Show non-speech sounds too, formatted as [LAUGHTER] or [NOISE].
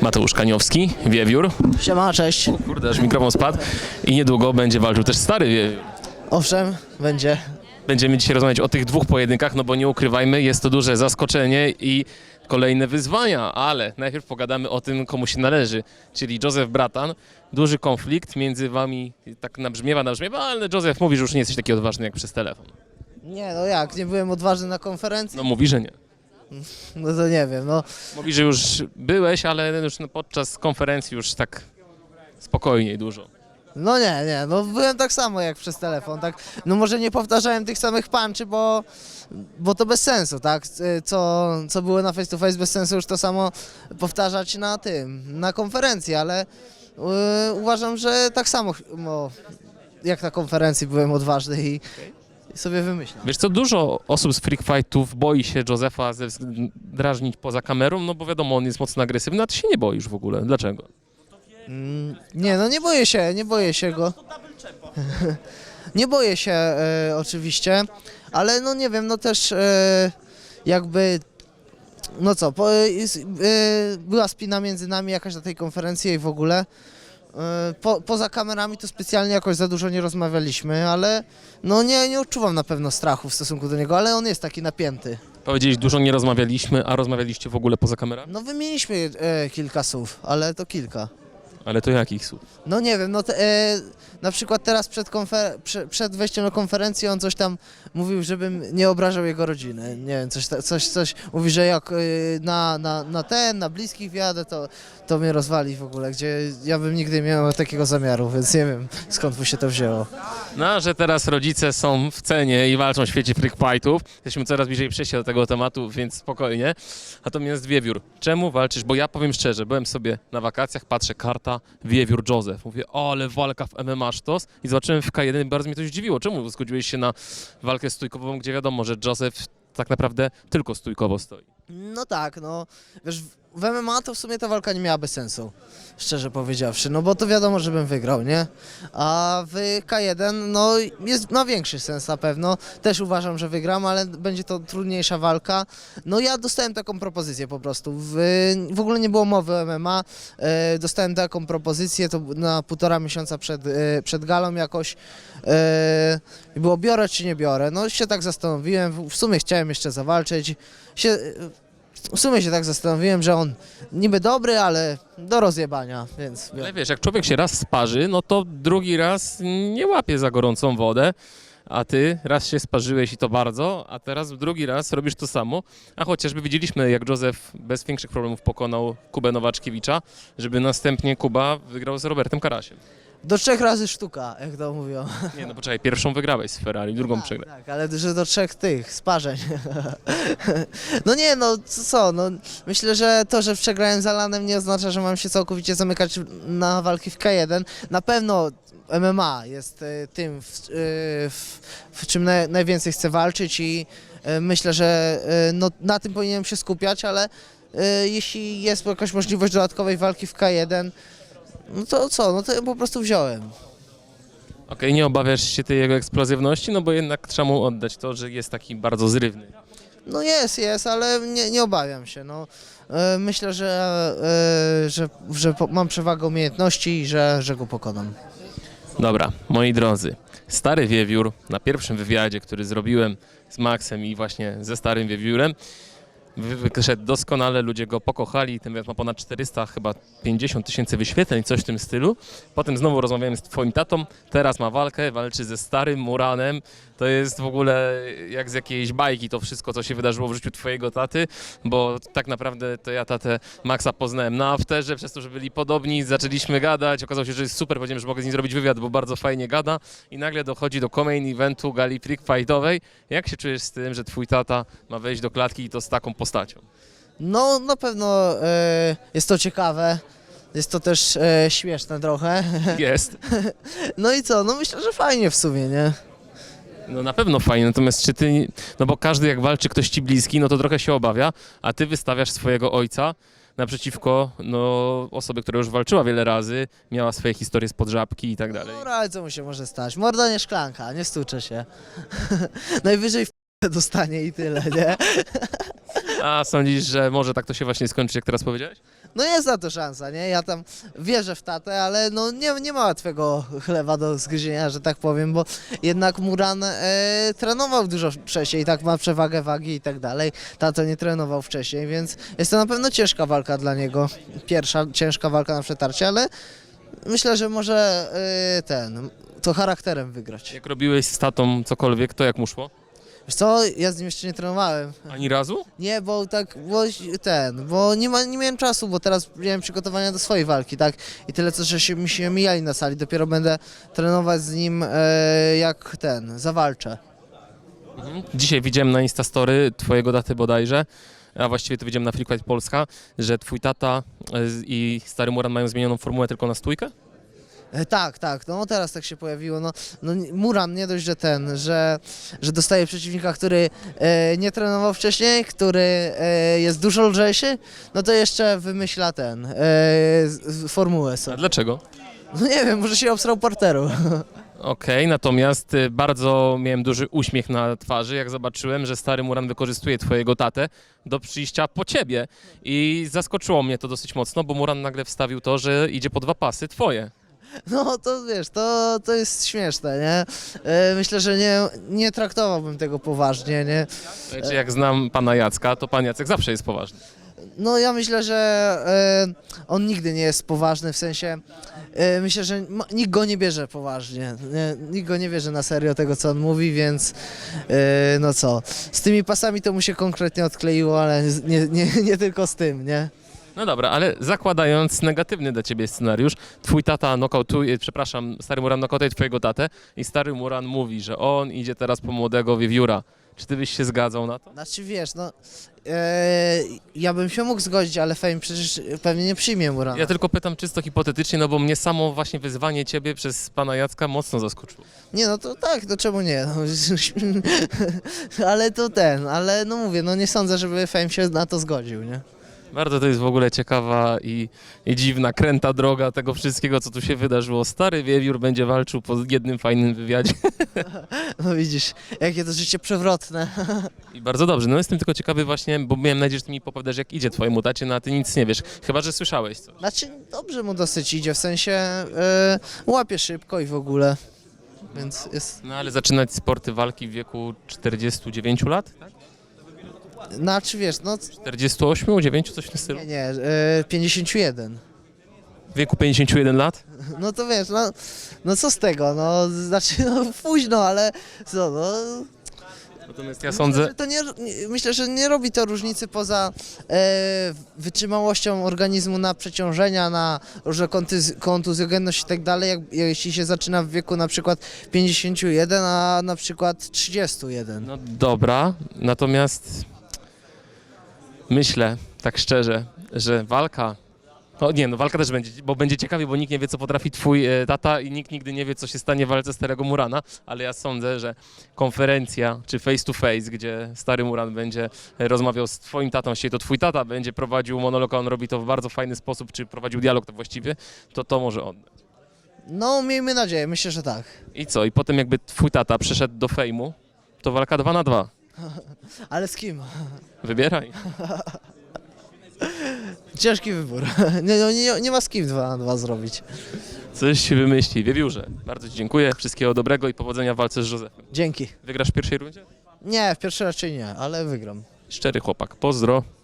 Mateusz Kaniowski, Wiewiór. Siema, cześć. Kurde, aż mikrofon spadł. I niedługo będzie walczył też stary Wiewiór. Owszem, będzie. Będziemy dzisiaj rozmawiać o tych dwóch pojedynkach, no bo nie ukrywajmy, jest to duże zaskoczenie i kolejne wyzwania, ale najpierw pogadamy o tym, komu się należy, czyli Józef Bratan. Duży konflikt między wami, tak nabrzmiewa, nabrzmiewa, ale Józef mówi, że już nie jesteś taki odważny jak przez telefon. Nie, no jak, nie byłem odważny na konferencji? No mówi, że nie. No to nie wiem, no. Mówi, że już byłeś, ale już no podczas konferencji już tak spokojniej dużo. No nie, nie, no byłem tak samo jak przez telefon, tak. No może nie powtarzałem tych samych punczy, bo, bo to bez sensu, tak? Co, co było na face to face bez sensu już to samo powtarzać na tym, na konferencji, ale y, uważam, że tak samo no, jak na konferencji byłem odważny i, i sobie wymyślam. Wiesz co, dużo osób z freak fightów boi się Józefa ze względu- drażnić poza kamerą, no bo wiadomo, on jest mocno agresywny, a ty się nie boisz w ogóle. Dlaczego? Mm, Nie, no nie boję się, nie boję się go. [LAUGHS] nie boję się e, oczywiście, ale no nie wiem, no też e, jakby, no co, po, e, jest, e, była spina między nami jakaś na tej konferencji i w ogóle. E, Po, poza kamerami to specjalnie jakoś za dużo nie rozmawialiśmy, ale no nie, nie odczuwam na pewno strachu w stosunku do niego, ale on jest taki napięty. Powiedzieliś, dużo nie rozmawialiśmy, a rozmawialiście w ogóle poza kamerami? No wymieniliśmy e, kilka słów, ale to kilka. Ale to jakich słów? No nie wiem, no te, e, na przykład teraz przed, konfer- prze, przed wejściem na konferencję on coś tam mówił, żebym nie obrażał jego rodziny. Nie wiem, coś, ta- coś, coś mówi, że jak e, na, na, na ten, na bliskich wjadę, to, to mnie rozwali w ogóle, gdzie ja bym nigdy nie miał takiego zamiaru, więc nie wiem skąd mu się to wzięło. No, a że teraz rodzice są w cenie i walczą w świecie freak fightów. Jesteśmy coraz bliżej przejścia do tego tematu, więc spokojnie. Natomiast Wiewiór, czemu walczysz? Bo ja powiem szczerze, byłem sobie na wakacjach, patrzę karta, Wiewiór Józef. Mówię, o, ale walka w MMA sztos. I zobaczyłem w K1 i bardzo mnie to zdziwiło. Czemu zgodziłeś się na walkę stójkową, gdzie wiadomo, że Józef tak naprawdę tylko stójkowo stoi? No tak, no wiesz, MMA to w sumie ta walka nie miałaby sensu, szczerze powiedziawszy, no bo to wiadomo, że bym wygrał, nie? A w K1, no jest, ma większy sens na pewno, też uważam, że wygram, ale będzie to trudniejsza walka. No ja dostałem taką propozycję po prostu, w, w ogóle nie było mowy o MMA, e, dostałem taką propozycję, to na półtora miesiąca przed, e, przed galą jakoś, e, było biorę czy nie biorę, no się tak zastanowiłem, w- w sumie chciałem jeszcze zawalczyć, się, w sumie się tak zastanowiłem, że on niby dobry, ale do rozjebania, więc Ale wiesz, jak człowiek się raz sparzy, no to drugi raz nie łapie za gorącą wodę. A ty raz się sparzyłeś i to bardzo, a teraz drugi raz robisz to samo. A chociażby widzieliśmy, jak Józef bez większych problemów pokonał Kubę Nowaczkiewicza, żeby następnie Kuba wygrał z Robertem Karasiem. Do trzech razy sztuka, jak to mówią. Nie, no poczekaj, pierwszą wygrałeś z Ferrari, drugą Tak, przegrałeś. tak, ale że do trzech tych sparzeń. [LAUGHS] no nie, no co, co, no myślę, że to, że przegrałem z Alanem nie oznacza, że mam się całkowicie zamykać na walki w K1. Na pewno MMA jest e, tym, w, e, w, w czym naj, najwięcej chcę walczyć i e, myślę, że no, na tym powinienem się skupiać, ale jeśli jest jakaś możliwość dodatkowej walki w K1, no to co, no to ja po prostu wziąłem. Okej, nie obawiasz się tej jego eksplozywności, no bo jednak trzeba mu oddać to, że jest taki bardzo zrywny. No jest, jest, ale nie, nie obawiam się. No. E, Myślę, że, e, że, że po- mam przewagę umiejętności i że, że go pokonam. Dobra, moi drodzy, stary wiewiór na pierwszym wywiadzie, który zrobiłem z Maxem i właśnie ze starym wiewiórem, wyszedł doskonale, ludzie go pokochali, ten wywiad ma ponad 400, chyba 50 tysięcy wyświetleń, coś w tym stylu. Potem znowu rozmawiałem z twoim tatą, teraz ma walkę, walczy ze starym Muranem, to jest w ogóle jak z jakiejś bajki to wszystko, co się wydarzyło w życiu twojego taty, bo tak naprawdę to ja tatę Maxa poznałem na afterze, przez to, że byli podobni, zaczęliśmy gadać, okazało się, że jest super, powiedziałem, że mogę z nim zrobić wywiad, bo bardzo fajnie gada. I nagle dochodzi do main eventu gali freak fightowej. Jak się czujesz z tym, że twój tata ma wejść do klatki i to z taką postacią? No na pewno e, jest to ciekawe. Jest to też e, śmieszne trochę. [LAUGHS] Jest. No i co? No myślę, że fajnie w sumie, nie? No na pewno fajnie, natomiast czy ty, no bo każdy jak walczy ktoś ci bliski, no to trochę się obawia, a ty wystawiasz swojego ojca naprzeciwko no, osoby, która już walczyła wiele razy, miała swoje historie z podżabki i tak dalej. No ale co mu się może stać? Morda nie szklanka, nie stuczę się. [LAUGHS] Najwyżej w [LAUGHS] dostanie i tyle, nie? A sądzisz, że może tak to się właśnie skończyć, jak teraz powiedziałeś? No jest na to szansa, nie? Ja tam wierzę w tatę, ale no nie, nie ma łatwego chleba do zgryzienia, że tak powiem, bo jednak Muran e, trenował dużo wcześniej, tak ma przewagę wagi i tak dalej. Tato nie trenował wcześniej, więc jest to na pewno ciężka walka dla niego. Pierwsza ciężka walka na przetarcie, ale myślę, że może e, ten, to charakterem wygrać. Jak robiłeś z tatą cokolwiek, to jak mu szło? Wiesz co, ja z nim jeszcze nie trenowałem. Ani razu? Nie, bo tak, bo ten, bo nie, ma, nie miałem czasu, bo teraz miałem przygotowania do swojej walki, tak? I tyle, co że się, mi się mijali na sali, dopiero będę trenować z nim e, jak ten, zawalczę. Dzisiaj widziałem na Instastory twojego daty bodajże, a właściwie to widziałem na Fight Polska, że twój tata e, i stary Muran mają zmienioną formułę tylko na stójkę? E, tak, tak, no teraz tak się pojawiło, no, no nie- Muran nie dość, że ten, że, że dostaje przeciwnika, który e, nie trenował wcześniej, który e, jest dużo lżejszy, no to jeszcze wymyśla ten, e, z- z- formułę A sobie. dlaczego? No nie wiem, może się obstrał parteru. [LAUGHS] Okej, natomiast y, bardzo miałem duży uśmiech na twarzy, jak zobaczyłem, że stary Muran wykorzystuje twojego tatę do przyjścia po ciebie. I zaskoczyło mnie to dosyć mocno, bo Muran nagle wstawił to, że idzie po dwa pasy twoje. No to wiesz, to, to jest śmieszne, nie? E, Myślę, że nie, nie traktowałbym tego poważnie, nie? Znaczy, jak znam pana Jacka, to pan Jacek zawsze jest poważny. No ja myślę, że e, on nigdy nie jest poważny, w sensie e, myślę, że ma, nikt go nie bierze poważnie, nie? nikt go nie bierze na serio tego, co on mówi, więc e, no co, z tymi pasami to mu się konkretnie odkleiło, ale nie, nie, nie tylko z tym, nie? No dobra, ale zakładając negatywny dla ciebie scenariusz, twój tata nokautuje, przepraszam, stary Muran nokautuje twojego tatę i stary Muran mówi, że on idzie teraz po młodego wiewióra. Czy ty byś się zgadzał na to? Znaczy wiesz, no e, ja bym się mógł zgodzić, ale Fame przecież pewnie nie przyjmie Murana. Ja tylko pytam czysto hipotetycznie, no bo mnie samo właśnie wyzwanie ciebie przez pana Jacka mocno zaskoczyło. Nie, no to tak, to czemu nie? No, [LAUGHS] ale to ten, ale no mówię, no nie sądzę, żeby Fame się na to zgodził, nie? Bardzo to jest w ogóle ciekawa i, i dziwna, kręta droga tego wszystkiego, co tu się wydarzyło. Stary wiewiór będzie walczył po jednym fajnym wywiadzie [LAUGHS] No widzisz, jakie to życie przewrotne. i bardzo dobrze. No jestem tylko ciekawy właśnie, bo miałem nadzieję, że ty mi powiadasz, jak idzie twojemu tacie, no a ty nic nie wiesz. Chyba, że słyszałeś coś. Znaczy, dobrze mu dosyć idzie, w sensie e, łapie szybko i w ogóle, więc jest... No ale zaczynać sporty walki w wieku 49 lat? Tak? Znaczy wiesz, no 48, 9, coś w tym stylu? nie, nie, e, 51. W wieku 51 lat? No to wiesz, no, no co z tego, no znaczy, no późno, ale co, no... Natomiast ja Myślę, sądzę... że to nie, nie, myślę, że nie robi to różnicy poza e, wytrzymałością organizmu na przeciążenia, na różne kontuz, kontuzjogenność i tak dalej, jak, jeśli się zaczyna w wieku na przykład 51, a na przykład 31. No dobra, natomiast myślę, tak szczerze, że walka. No nie, no walka też będzie, bo będzie ciekawie, bo nikt nie wie, co potrafi twój e, tata i nikt nigdy nie wie, co się stanie w walce starego Murana, ale ja sądzę, że konferencja czy face to face, gdzie stary Muran będzie e, rozmawiał z twoim tatą, jeśli to twój tata będzie prowadził monolog, a on robi to w bardzo fajny sposób, czy prowadził dialog to właściwie, to to może on. No miejmy nadzieję, myślę, że tak. I co? I potem jakby twój tata przeszedł do fejmu, to walka 2 na 2. [LAUGHS] Ale z kim? Wybieraj. [LAUGHS] Ciężki wybór. [LAUGHS] Nie, no, nie, nie ma z kim dwa dwa zrobić. Coś się wymyśli. Wiewiórze, bardzo Ci dziękuję. Wszystkiego dobrego i powodzenia w walce z Józefem. Dzięki. Wygrasz w pierwszej rundzie? Nie, w pierwszej raczej nie, ale wygram. Szczery chłopak. Pozdro.